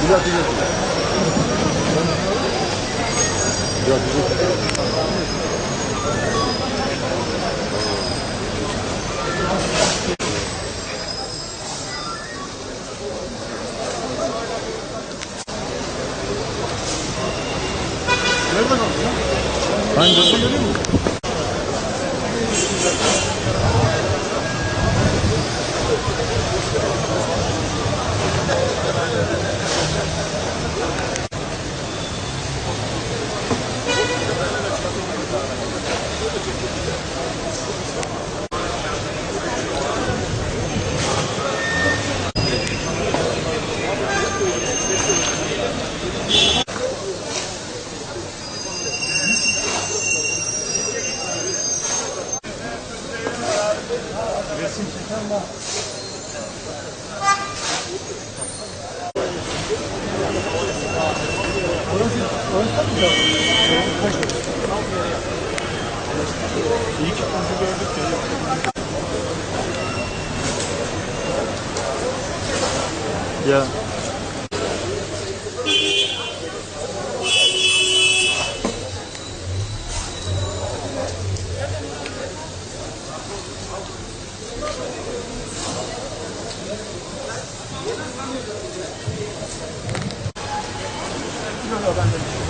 누가 뒤졌어? 누가 뒤졌어? Nerede kaldı ya? Ben gözle görüyor musun? Resim çeken var. Orası, orası mı güzel? İyi ki kuzu gördük ya. Ya. Yeah. Yok ben de